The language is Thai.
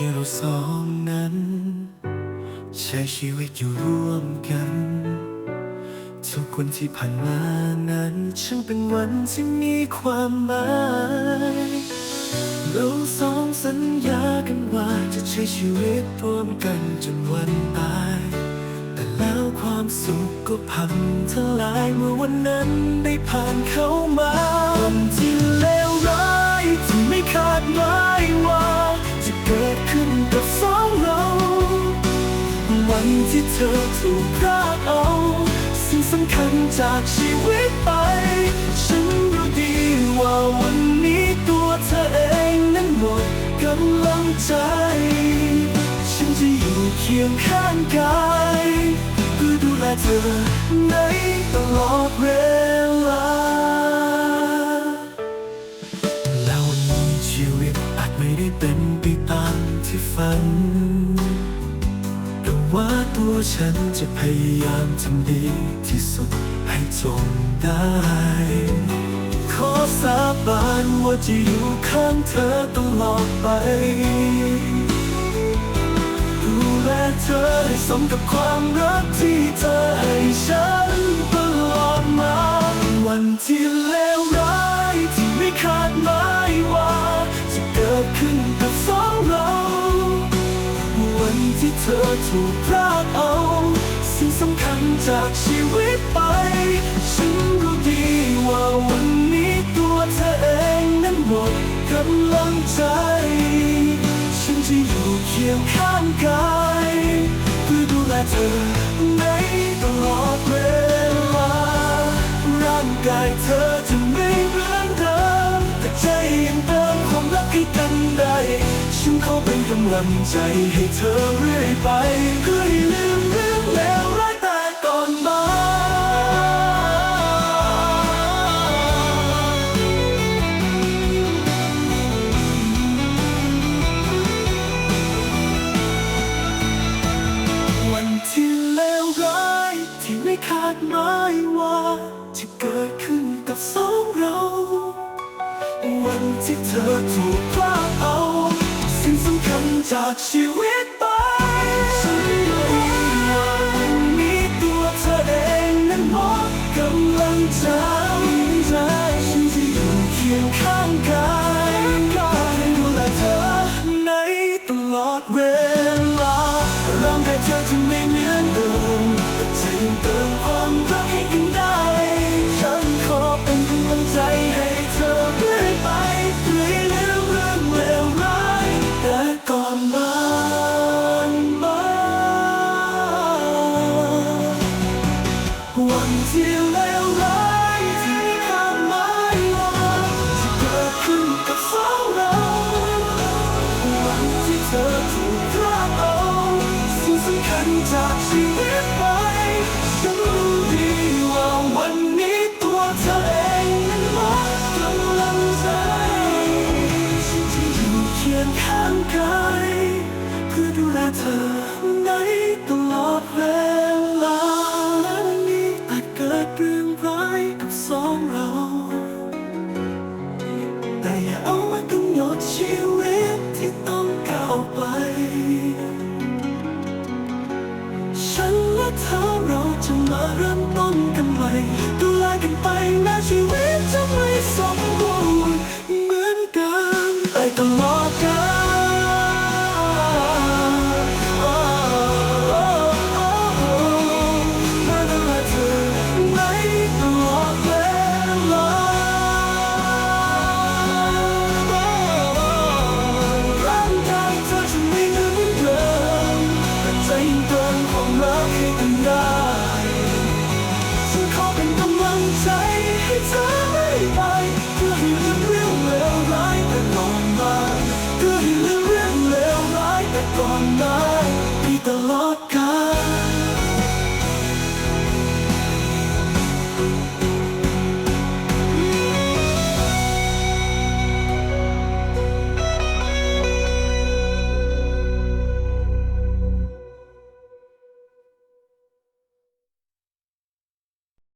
ที่เราสองนั้น ใช้ชีวิตอยู่ร่วมกัน ทุกวันที่ผ่านมานั้นช่างเป็นวันที่มีความหมายเราสองสัญญากันว่าจะใช้ชีวิตร่วมกันจนวันตาย แต่แล้วความสุขก็พังทลายเมื่อวันนั้นได้ผ่านเข้ามา วันที่เธอถูกพรากเอา สิ่งสำคัญจากชีวิตไป ฉันรู้ดีว่าวันนี้ตัวเธอเองนั้นหมดกำลังใจ ฉันจะอยู่เคียงข้างกายเพื่อดูแลเธอในตลอด ว่าฉันจะพยายามทำดีที่สุดให้จงได้ ขอสาบานว่าจะอยู่ข้างเธอตลอดไป ดูแลเธอให้สมกับความรักที่เธอให้ฉัน ที่เธอถูกพรากเอา สิ่งสำคัญจากชีวิตไป ฉันรู้ดีว่าวันนี้ตัวเธอเองนั้นหมดกำลังใจ ฉันจะอยู่เคียงข้างกาย เพื่อดูแลเธอใน ฉันขอเป็นกำลังใจให้เธอเรื่อยไปเพื่อให้ลืมเรื่องแล้วร้ายแต่ก่อนมาวันที่เลวร้ายที่ไม่คาดหมายว่าจะเกิดขึ้นกับสองเรา วันที่เธอถูกพลาด ชีวิตไปฉันรู้ว่ามีตัวเธอเองนั้นหมดกำลังใจฉันจะอยู่เคียงข้างกายให้ดูแลเธอในตลอดเวลาร่างกายเธอจะไม่เหมือนเดิมแต่จยังเติม ที่เลวร้ายที่ไม่คาดหมายว่เกิดขึ้นกับสองเราวันที่เธอถูกพรากเอาสิ่งสำคัญจากชีวิตไปฉันรู้ดีว่าวันนี้ตัวเธอเองนั้นหมดกำลังใจฉันจะอยู่เคียงข้างกายเพื่อดูแลเธอ เริ่มต้นกันใหม่ดูแลกันไปแม้ชีวิตจะไม่สมบูรณ์เหมือนเดิมไปตลอด เธอไม่ไป